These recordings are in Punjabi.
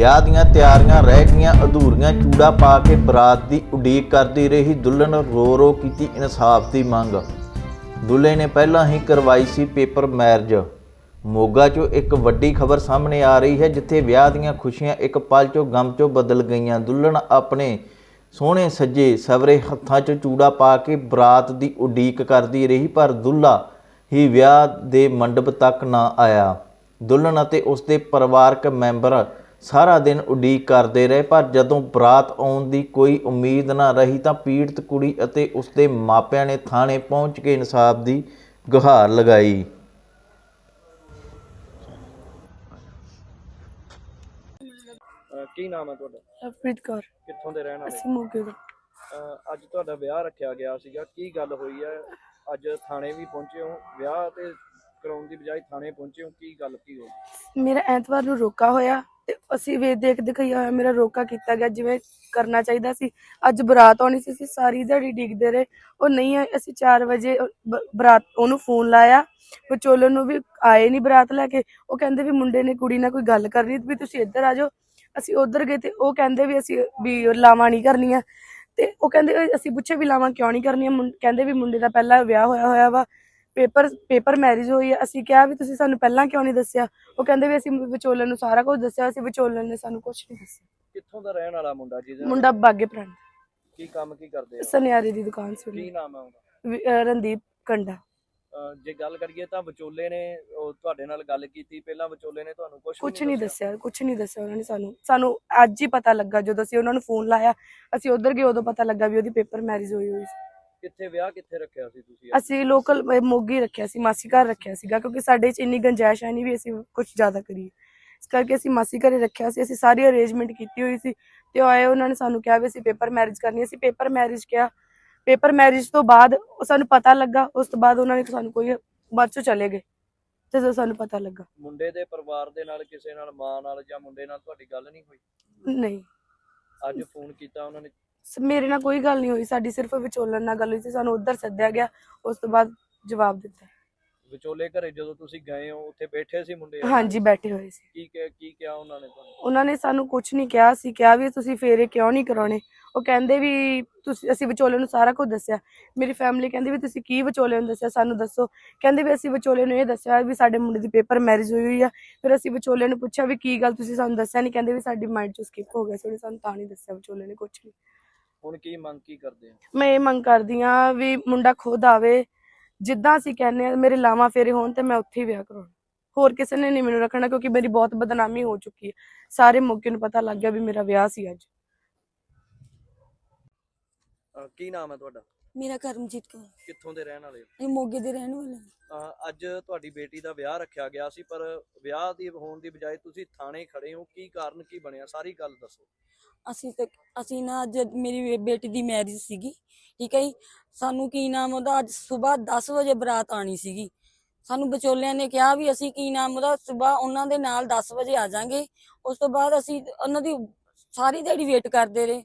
ਵਿਆਹ ਦੀਆਂ ਤਿਆਰੀਆਂ ਰਹਿ ਗਈਆਂ, ਅਧੂਰੀਆਂ ਚੂੜਾ ਪਾ ਕੇ ਬਰਾਤ ਦੀ ਉਡੀਕ ਕਰਦੀ ਰਹੀ ਦੁਲਹਨ ਰੋ ਰੋ ਕੀਤੀ ਇਨਸਾਫ ਦੀ ਮੰਗ। ਦੁੱਲੇ ਨੇ ਪਹਿਲਾਂ ਹੀ ਕਰਵਾਈ ਸੀ ਪੇਪਰ ਮੈਰਿਜ। ਮੋਗਾ 'ਚੋਂ ਇੱਕ ਵੱਡੀ ਖਬਰ ਸਾਹਮਣੇ ਆ ਰਹੀ ਹੈ, ਜਿੱਥੇ ਵਿਆਹ ਦੀਆਂ ਖੁਸ਼ੀਆਂ ਇੱਕ ਪਲ 'ਚੋਂ ਗਮ 'ਚੋਂ ਬਦਲ ਗਈਆਂ। ਦੁੱਲਣ ਆਪਣੇ ਸੋਹਣੇ ਸੱਜੇ ਸਵਰੇ ਹੱਥਾਂ 'ਚ ਚੂੜਾ ਪਾ ਕੇ ਬਰਾਤ ਦੀ ਉਡੀਕ ਕਰਦੀ ਰਹੀ, ਪਰ ਦੁੱਲਾ ਹੀ ਵਿਆਹ ਦੇ ਮੰਡਪ ਤੱਕ ਨਾ ਆਇਆ। ਦੁਲਹਨ ਅਤੇ ਉਸਦੇ ਪਰਿਵਾਰਕ ਮੈਂਬਰ ਸਾਰਾ ਦਿਨ ਉਡੀਕ ਕਰਦੇ ਰਹੇ ਪਰ ਜਦੋਂ ਬਰਾਤ ਆਉਣ ਦੀ ਕੋਈ ਉਮੀਦ ਨਾ ਰਹੀ ਤਾਂ ਪੀੜਤ ਕੁੜੀ ਅਤੇ ਉਸਦੇ ਮਾਪਿਆਂ ਨੇ ਥਾਣੇ ਪਹੁੰਚ ਕੇ ਇਨਸਾਫ ਦੀ ਗੁਹਾਰ ਲਗਾਈ। ਅਹ ਕੀ ਨਾਮ ਹੈ ਤੁਹਾਡਾ? ਲਵਪ੍ਰੀਤ ਕੌਰ। ਕਿੱਥੋਂ ਦੇ ਰਹਿਣ ਵਾਲੇ? ਅਸੀਂ ਮੋਗੇ ਤੋਂ। ਅਹ ਅੱਜ ਤੁਹਾਡਾ ਵਿਆਹ ਰੱਖਿਆ ਗਿਆ ਸੀਗਾ। ਕੀ ਗੱਲ ਹੋਈ ਹੈ? ਅੱਜ ਥਾਣੇ ਵੀ ਪਹੁੰਚੇ ਹੋ। ਵਿਆਹ ਤੇ ਕਰਾਉਣ ਦੀ ਬਜਾਏ ਥਾਣੇ ਪਹੁੰਚੇ ਹੋ? ਕੀ ਗੱਲ, ਕੀ ਹੋਈ? ਮੇਰਾ ਐਤਵਾਰ ਨੂੰ ਰੋਕਾ ਹੋਇਆ ਤੇ ਅਸੀਂ ਵੇ ਦੇਖ, ਦਿਖਾਈ ਹੋਇਆ, ਮੇਰਾ ਰੋਕਾ ਕੀਤਾ ਗਿਆ, ਜਿਵੇਂ ਕਰਨਾ ਚਾਹੀਦਾ ਸੀ। ਅੱਜ ਬਰਾਤ ਆਉਣੀ ਸੀ, ਅਸੀਂ ਸਾਰੀ ਦਿਹਾੜੀ ਡਿੱਗਦੇ ਰਹੇ। ਉਹ ਨਹੀਂ ਆਏ, ਅਸੀਂ 4 ਵਜੇ ਬ- ਬਰਾਤ, ਉਹਨੂੰ ਫੋਨ ਲਾਇਆ। ਵਿਚੋਲਨ ਨੂੰ ਵੀ ਆਏ ਨਹੀਂ ਬਰਾਤ ਲੈ ਕੇ। ਉਹ ਕਹਿੰਦੇ ਵੀ ਮੁੰਡੇ ਨੇ ਕੁੜੀ ਨਾਲ ਕੋਈ ਗੱਲ ਕਰਨੀ ਵੀ ਤੁਸੀਂ ਇੱਧਰ ਆ ਜਾਓ। ਅਸੀਂ ਉੱਧਰ ਗਏ ਤੇ ਉਹ ਕਹਿੰਦੇ ਵੀ ਅਸੀਂ, ਵੀ ਲਾਵਾਂ ਨਹੀਂ ਕਰਨੀਆਂ। ਤੇ ਉਹ ਕਹਿੰਦੇ, ਅਸੀਂ ਪੁੱਛੇ ਵੀ ਲਾਵਾਂ ਕਿਉਂ ਨਹੀਂ ਕਰਨੀਆਂ? ਮੁੰ- ਕਹਿੰਦੇ ਵੀ ਮੁੰਡੇ ਦਾ ਪਹਿਲਾਂ ਵਿਆਹ ਹੋਇਆ ਹੋਇਆ ਵਾ। ਪੇਪਰ ਪੇਪਰ ਮੈਰਿਜ ਹੋਈ ਹੈ ਅਸੀਂ ਕਿਹਾ ਵੀ ਤੁਸੀਂ ਸਾਨੂੰ ਪਹਿਲਾਂ ਕਿਉਂ ਨਹੀਂ ਦੱਸਿਆ? ਉਹ ਕਹਿੰਦੇ ਵੀ ਅਸੀਂ ਵਿਚੋਲਨ ਨੂੰ ਸਾਰਾ ਕੁਝ ਦੱਸਿਆ ਅਸੀਂ ਵਿਚੋਲਨ ਨੇ ਸਾਨੂੰ ਕੁਝ ਨਹੀਂ ਦੱਸਿਆ। ਕਿੱਥੋਂ ਦਾ ਰਹਿਣ ਵਾਲਾ ਮੁੰਡਾ ਜਿਹਦੇ ਨਾਲ ਮੁੰਡਾ ਬਾਗੇ ਪ੍ਰਾਂਤ ਕੀ ਕੰਮ ਕੀ ਕਰਦੇ ਆ? ਸੁਨਿਆਰੇ ਦੀ ਦੁਕਾਨ ਸੀ ਕੀ। ਨਾਮ ਹੈ ਉਹਦਾ? ਰਣਦੀਪ ਕੰਡਾ। ਅਹ ਜੇ ਗੱਲ ਕਰੀਏ ਤਾਂ ਵਿਚੋਲੇ ਨੇ ਉਹ ਤੁਹਾਡੇ ਨਾਲ ਗੱਲ ਕੀਤੀ ਪਹਿਲਾਂ ਵਿਚੋਲੇ ਨੇ ਤੁਹਾਨੂੰ ਕੁਝ ਕੁਝ ਨਹੀਂ ਦੱਸਿਆ? ਕੁਝ ਨਹੀਂ ਦੱਸਿਆ ਉਹਨਾਂ ਨੇ ਸਾਨੂੰ। ਸਾਨੂੰ ਅੱਜ ਹੀ ਪਤਾ ਲੱਗਾ ਜਦੋਂ ਅਸੀਂ ਉਹਨਾਂ ਨੂੰ ਫੋਨ ਲਾਇਆ ਅਸੀਂ ਉਧਰ ਗਏ ਉਦੋਂ ਪਤਾ ਲੱਗਾ ਵੀ ਉਹਦੀ ਪੇਪਰ ਮੈਰਿਜ ਹੋਈ ਹੋਈ ਸੀ। ਕਿੱਥੇ ਵਿਆਹ ਕਿੱਥੇ ਰੱਖਿਆ ਸੀ ਤੁਸੀਂ ਅਸੀਂ ਲੋਕਲ ਮੋਗੀ ਰੱਖਿਆ ਸੀ ਮਾਸੀ ਘਰ ਰੱਖਿਆ ਸੀਗਾ ਕਿਉਂਕਿ ਸਾਡੇ 'ਚ ਇੰਨੀ ਗੰਜਾਇਸ਼ ਹੈ ਨਹੀਂ ਵੀ ਅਸੀਂ ਕੁਝ ਜ਼ਿਆਦਾ ਕਰੀਏ। ਇਸ ਕਰਕੇ ਅਸੀਂ ਮਾਸੀ ਘਰੇ ਰੱਖਿਆ ਸੀ ਅਸੀਂ ਸਾਰੀ ਅਰੇਂਜਮੈਂਟ ਕੀਤੀ ਹੋਈ ਸੀ ਤੇ ਆਏ ਉਹਨਾਂ ਨੇ ਸਾਨੂੰ ਕਿਹਾ ਵੀ ਅਸੀਂ ਪੇਪਰ ਮੈਰਿਜ ਕਰਨੀ। ਅਸੀਂ ਪੇਪਰ ਮੈਰਿਜ ਕਿਹਾ। ਪੇਪਰ ਮੈਰਿਜ ਤੋਂ ਬਾਅਦ ਉਹ ਸਾਨੂੰ ਪਤਾ ਲੱਗਾ ਉਸ ਤੋਂ ਬਾਅਦ ਉਹਨਾਂ ਨੇ ਸਾਨੂੰ ਕੋਈ ਬਾਅਦ ਚੋਂ ਚਲੇ ਗਏ ਜਦੋਂ ਸਾਨੂੰ ਪਤਾ ਲੱਗਾ। ਮੁੰਡੇ ਦੇ ਪਰਿਵਾਰ ਦੇ ਨਾਲ ਕਿਸੇ ਨਾਲ ਮਾਂ ਨਾਲ ਜਾਂ ਮੁੰਡੇ ਨਾਲ ਤੁਹਾਡੀ ਗੱਲ ਨਹੀਂ ਹੋਈ? ਨਹੀਂ। ਅੱਜ ਫੋਨ ਕੀਤਾ ਉਹਨਾਂ ਨੇ ਸ- ਮੇਰੇ ਨਾਲ ਕੋਈ ਗੱਲ ਨਹੀਂ ਹੋਈ ਸਾਡੀ ਸਿਰਫ ਵਿਚੋਲਨ ਨਾਲ ਗੱਲ ਹੋਈ ਸੀ ਸਾਨੂੰ ਉੱਧਰ ਸੱਦਿਆ ਗਿਆ ਉਸ ਤੋਂ ਬਾਅਦ ਜਵਾਬ ਦਿੱਤਾ। ਵਿਚੋਲੇ ਘਰੇ ਜਦੋਂ ਤੁਸੀਂ ਗਏ ਹੋ ਉੱਥੇ ਬੈਠੇ ਸੀ ਮੁੰਡੇ ਹਾਂਜੀ ਬੈਠੇ ਹੋਏ ਸੀ। ਕੀ ਕਿਹਾ ਕੀ ਕਿਹਾ ਉਹਨਾਂ ਨੇ ਤੁਹਾਨੂੰ? ਉਹਨਾਂ ਨੇ ਸਾਨੂੰ ਕੁਝ ਨਹੀਂ ਕਿਹਾ ਸੀ ਕਿਹਾ ਵੀ ਤੁਸੀਂ ਫੇਰੇ ਕਿਉਂ ਨਹੀਂ ਕਰਾਉਣੇ? ਉਹ ਕਹਿੰਦੇ ਵੀ ਤੁਸੀਂ ਅਸੀਂ ਵਿਚੋਲੇ ਨੂੰ ਸਾਰਾ ਕੁਝ ਦੱਸਿਆ। ਮੇਰੀ ਫੈਮਿਲੀ ਕਹਿੰਦੀ ਵੀ ਤੁਸੀਂ ਕੀ ਵਿਚੋਲੇ ਨੂੰ ਦੱਸਿਆ ਸਾਨੂੰ ਦੱਸੋ। ਕਹਿੰਦੇ ਵੀ ਅਸੀਂ ਵਿਚੋਲੇ ਨੂੰ ਇਹ ਦੱਸਿਆ ਵੀ ਸਾਡੇ ਮੁੰਡੇ ਦੀ ਪੇਪਰ ਮੈਰਿਜ ਹੋਈ ਹੋਈ ਆ। ਫਿਰ ਅਸੀਂ ਵਿਚੋਲੇ ਨੂੰ ਪੁੱਛਿਆ ਵੀ ਕੀ ਗੱਲ ਤੁਸੀਂ ਸਾਨੂੰ ਦੱਸਿਆ ਨਹੀਂ? ਕਹਿੰਦੇ ਵੀ ਸਾਡੀ ਮਾਈਂਡ ਚੋਂ ਸਕਿਪ ਹੋ ਗਿਆ ਸੀ ਉਹਨੇ ਸਾਨੂੰ ਤਾਂ ਨਹੀਂ ਦੱਸਿਆ ਵਿਚੋਲੇ ਨੇ ਕੁਝ ਨਹੀਂ ਹੁਣ ਕੀ ਮੰਗ ਕੀ ਕਰਦੇ ਆ ਮੈਂ ਇਹ ਮੰਗ ਕਰਦੀ ਆ ਵੀ ਮੁੰਡਾ ਖੁਦ ਆਵੇ ਜਿੱਦਾਂ ਅਸੀਂ ਕਹਿੰਦੇ ਆ ਮੇਰੇ ਲਾਵਾਂ ਫੇਰੇ ਹੋਣ ਤੇ ਮੈਂ ਉੱਥੇ ਹੀ ਵਿਆਹ ਕਰਾਉਣਾ। ਹੋਰ ਕਿਸੇ ਨੇ ਨਹੀਂ ਮੈਨੂੰ ਰੱਖਣਾ ਕਿਉਂਕਿ ਮੇਰੀ ਬਹੁਤ ਬਦਨਾਮੀ ਹੋ ਚੁੱਕੀ ਹੈ। ਸਾਰੇ ਮੌਕੇ ਨੂੰ ਪਤਾ ਲੱਗ ਗਿਆ ਵੀ ਮੇਰਾ ਵਿਆਹ ਸੀ ਅੱਜ। ਅਹ ਕੀ ਨਾਮ ਹੈ ਤੁਹਾਡਾ? ਮੇਰਾ ਕਰਮਜੀਤ ਕੌਰ। ਕਿੱਥੋਂ ਦੇ ਰਹਿਣ ਵਾਲੇ ਹੋ? ਇਹ ਮੋਗੇ ਦੇ ਰਹਿਣ ਵਾਲੇ। ਅਹ ਅੱਜ ਤੁਹਾਡੀ ਬੇਟੀ ਦਾ ਵਿਆਹ ਰੱਖਿਆ ਗਿਆ ਸੀ ਪਰ ਵਿਆਹ ਦੀ ਹੋਣ ਦੀ ਬਜਾਏ ਤੁਸੀਂ ਥਾਣੇ ਖੜੇ ਹੋ। ਕੀ ਕਾਰਨ ਕੀ ਬਣਿਆ? ਸਾਰੀ ਗੱਲ ਦੱਸੋ। ਅਸੀਂ ਤੇ ਅਸੀਂ ਨਾ ਅੱਜ ਮੇਰੀ ਬੇ- ਬੇਟੀ ਦੀ ਮੈਰਿਜ ਸੀਗੀ ਠੀਕ ਹੈ ਜੀ? ਸਾਨੂੰ ਕੀ ਨਾਮ ਉਹਦਾ? ਅੱਜ ਸਵੇਰ 10 ਵਜੇ ਬਰਾਤ ਆਣੀ ਸੀਗੀ। ਸਾਨੂੰ ਵਿਚੋਲਿਆਂ ਨੇ ਕਿਹਾ ਵੀ ਅਸੀਂ ਕੀ ਨਾਮ ਉਹਦਾ? ਸਵੇਰ ਉਹਨਾਂ ਦੇ ਨਾਲ 10 ਵਜੇ ਆ ਜਾਾਂਗੇ। ਉਸ ਤੋਂ ਬਾਅਦ ਅਸੀਂ ਉਹਨਾਂ ਦੀ ਸਾਰੀ ਦਿਹਾੜੀ ਵੇਟ ਕਰਦੇ ਰਹੇ।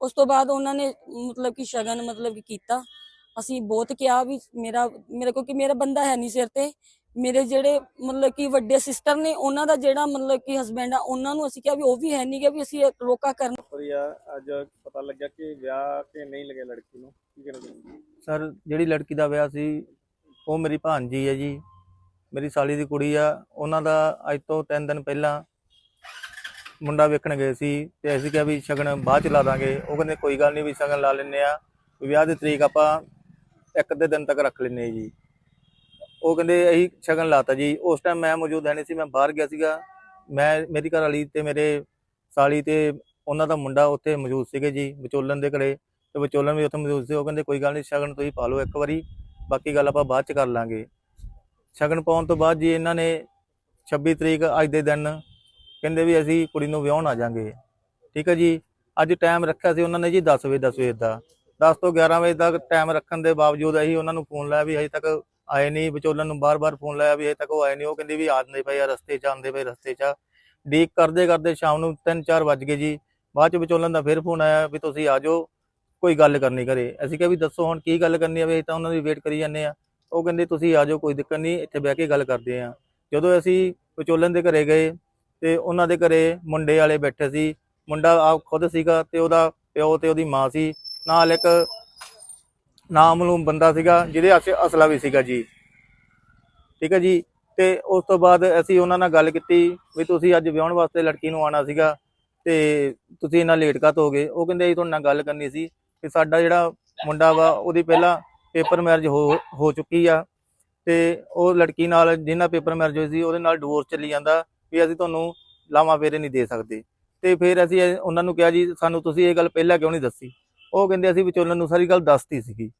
ਉਸ ਤੋਂ ਬਾਅਦ ਉਹਨਾਂ ਨੇ ਮਤਲਬ ਕਿ ਸ਼ਗਨ ਮਤਲਬ ਕਿ ਕੀਤਾ। ਅਸੀਂ ਬਹੁਤ ਕਿਹਾ ਵੀ ਮੇਰਾ ਮੇਰੇ ਕੋਲ ਕਿ ਮੇਰਾ ਬੰਦਾ ਹੈ ਨਹੀਂ ਸਿਰ ਤੇ। ਮੇਰੇ ਜਿਹੜੇ ਮਤਲਬ ਕਿ ਵੱਡੇ ਸਿਸਟਰ ਨੇ ਉਹਨਾਂ ਦਾ ਜਿਹੜਾ ਮਤਲਬ ਕਿ ਹਸਬੈਂਡ ਆ ਉਹਨਾਂ ਨੂੰ ਅਸੀਂ ਕਿਹਾ ਵੀ ਉਹ ਵੀ ਹੈ ਨਹੀਂ ਗਾ ਵੀ ਅਸੀਂ ਰੋਕਾ ਕਰਨ। ਪ੍ਰਿਆ ਅੱਜ ਪਤਾ ਲੱਗਿਆ ਕਿ ਵਿਆਹ ਕੇ ਨਹੀਂ ਲਗੇ ਲੜਕੀ ਨੂੰ। ਕੀ ਸਰ ਜਿਹੜੀ ਲੜਕੀ ਦਾ ਵਿਆਹ ਸੀ ਉਹ ਮੇਰੀ ਭਾਣਜੀ ਹੈ ਜੀ। ਮੇਰੀ ਸਾਲੀ ਦੀ ਕੁੜੀ ਆ। ਉਹਨਾਂ ਦਾ ਅੱਜ ਤੋਂ 3 ਦਿਨ ਪਹਿਲਾਂ ਮੁੰਡਾ ਵੇਖਣ ਗਏ ਸੀ ਤੇ ਅਸੀਂ ਕਿਹਾ ਵੀ ਸ਼ਗਨ ਬਾਅਦ ਚ ਲਾ ਦਾਂਗੇ। ਉਹ ਕਹਿੰਦੇ, ਕੋਈ ਗੱਲ ਨਹੀਂ ਵੀ ਸ਼ਗਨ ਲਾ ਲੈਨੇ ਆ ਵਿਆਹ ਦੀ ਤਰੀਕ ਆਪਾਂ ਇੱਕ ਅੱਧੇ ਦਿਨ ਤੱਕ ਰੱਖ ਲੈਨੇ ਜੀ। ਉਹ ਕਹਿੰਦੇ, ਅਸੀਂ ਸ਼ਗਨ ਲਾਤਾ ਜੀ। ਉਸ ਟਾਈਮ ਮੈਂ ਮੌਜੂਦ ਹੈ ਨਹੀਂ ਸੀ, ਮੈਂ ਬਾਹਰ ਗਿਆ ਸੀਗਾ। ਮੈਂ, ਮੇਰੀ ਘਰ ਵਾਲੀ ਤੇ ਮੇਰੇ ਸਾਲੀ ਤੇ ਉਹਨਾਂ ਦਾ ਮੁੰਡਾ ਉੱਥੇ ਮੌਜੂਦ ਸੀਗੇ ਜੀ, ਵਿਚੋਲਨ ਦੇ ਘਰੇ। ਤੇ ਵਿਚੋਲਨ ਵੀ ਉੱਥੇ ਮੌਜੂਦ ਸੀ। ਉਹ ਕਹਿੰਦੇ, ਕੋਈ ਗੱਲ ਨਹੀਂ ਸ਼ਗਨ ਤੁਸੀਂ ਪਾ ਲਓ ਇੱਕ ਵਾਰੀ। ਬਾਕੀ ਗੱਲ ਆਪਾਂ ਬਾਅਦ ਚ ਕਰ ਲਾਂਗੇ। ਸ਼ਗਨ ਪਾਉਣ ਤੋਂ ਬਾਅਦ ਜੀ ਇਹਨਾਂ ਨੇ 26 ਤਰੀਕ ਅੱਜ ਦੇ ਦਿਨ ਕਹਿੰਦੇ ਵੀ ਅਸੀਂ ਕੁੜੀ ਨੂੰ ਵਿਆਹਣ ਆ ਜਾਾਂਗੇ ਠੀਕ ਹੈ ਜੀ? ਅੱਜ ਟਾਈਮ ਰੱਖਿਆ ਸੀ ਉਹਨਾਂ ਨੇ ਜੀ 10 ਵਜੇ 10 ਵਜੇ ਦਾ। 10 ਤੋਂ 11 ਵਜੇ ਤੱਕ ਟਾਈਮ ਰੱਖਣ ਦੇ ਬਾਵਜੂਦ ਅਸੀਂ ਉਹਨਾਂ ਨੂੰ ਫੋਨ ਲਾਇਆ ਵੀ ਹਜੇ ਤੱਕ ਆਏ ਨਹੀਂ। ਵਿਚੋਲਨ ਨੂੰ ਬਾਰ-ਬਾਰ ਫੋਨ ਲਾਇਆ ਵੀ ਹਜੇ ਤੱਕ ਉਹ ਆਏ ਨਹੀਂ। ਉਹ ਕਹਿੰਦੇ ਵੀ ਆਉਂਦੇ ਪਏ ਆ, ਰਸਤੇ 'ਚ ਆਉਂਦੇ ਪਏ, ਰਸਤੇ 'ਚ ਡੀਕ ਕਰਦੇ ਕਰਦੇ ਸ਼ਾਮ ਨੂੰ 3-4 ਵੱਜ ਗਏ ਜੀ। ਬਾਅਦ ਚ ਵਿਚੋਲਨ ਦਾ ਫਿਰ ਫੋਨ ਆਇਆ ਵੀ ਤੁਸੀਂ ਆ ਜਾਓ, ਕੋਈ ਗੱਲ ਕਰਨੀ ਘਰੇ। ਅਸੀਂ ਕਿਹਾ ਵੀ ਦੱਸੋ ਹੁਣ ਕੀ ਗੱਲ ਕਰਨੀ ਆ ਵੀ ਅਸੀਂ ਤਾਂ ਉਹਨਾਂ ਦੀ ਵੇਟ ਕਰੀ ਜਾਂਦੇ ਆ। ਉਹ ਕਹਿੰਦੇ ਤੁਸੀਂ ਆ ਜਾਓ, ਕੋਈ ਦਿੱਕਤ ਨਹੀਂ, ਇੱਥੇ ਬਹਿ ਕੇ ਗੱਲ ਕਰਦੇ ਆ। ਜਦੋਂ ਅਸੀਂ ਵਿਚੋਲਨ ਦੇ ਘਰੇ ਗਏ ਤੇ ਉਹਨਾਂ ਦੇ ਘਰੇ ਮੁੰਡੇ ਵਾਲੇ ਬੈਠੇ ਸੀ। ਮੁੰਡਾ ਆਪ ਖੁਦ ਸੀਗਾ ਤੇ ਉਹਦਾ ਪਿਓ ਤੇ ਉਹਦੀ ਮਾਂ ਸੀ। ਨਾਲ ਇੱਕ ਨਾਮਲੂਮ ਬੰਦਾ ਸੀਗਾ, ਜਿਹਦੇ ਹੱਥ ਅਸਲਾ ਵੀ ਸੀਗਾ ਜੀ। ਠੀਕ ਹੈ ਜੀ? ਤੇ ਉਸ ਤੋਂ ਬਾਅਦ ਅਸੀਂ ਉਹਨਾਂ ਨਾਲ ਗੱਲ ਕੀਤੀ ਵੀ ਤੁਸੀਂ ਅੱਜ ਵਿਆਹਣ ਵਾਸਤੇ ਲੜਕੀ ਨੂੰ ਆਣਾ ਸੀਗਾ ਤੇ ਤੁਸੀਂ ਇੰਨਾ ਲੇਟ ਕਾਤ ਹੋ ਗਏ? ਉਹ ਕਹਿੰਦੇ ਅਸੀਂ ਤੁਹਾਡੇ ਨਾਲ ਗੱਲ ਕਰਨੀ ਸੀ ਕਿ ਸਾਡਾ ਜਿਹੜਾ ਮੁੰਡਾ ਵਾ, ਉਹਦੀ ਪਹਿਲਾਂ ਪੇਪਰ ਮੈਰਿਜ ਹੋ ਹੋ ਚੁੱਕੀ ਆ ਤੇ ਉਹ ਲੜਕੀ ਨਾਲ ਜਿਹਨਾਂ ਪੇਪਰ ਮੈਰਿਜ ਹੋਈ ਸੀ, ਉਹਦੇ ਨਾਲ ਡਿਵੋਰਸ ਚੱਲੀ ਜਾਂਦਾ। ਵੀ ਅਸੀਂ ਤੁਹਾਨੂੰ ਲਾਵਾਂ ਫੇਰੇ ਨਹੀਂ ਦੇ ਸਕਦੇ। ਤੇ ਫਿਰ ਅਸੀਂ ਉਹਨਾਂ ਨੂੰ ਕਿਹਾ ਜੀ, ਸਾਨੂੰ ਤੁਸੀਂ ਇਹ ਗੱਲ ਪਹਿਲਾਂ ਕਿਉਂ ਨਹੀਂ ਦੱਸੀ? ਉਹ ਕਹਿੰਦੇ ਅਸੀਂ ਵਿਚੋਲਨ ਨੂੰ ਸਾਰੀ ਗੱਲ ਦੱਸਤੀ ਸੀਗੀ।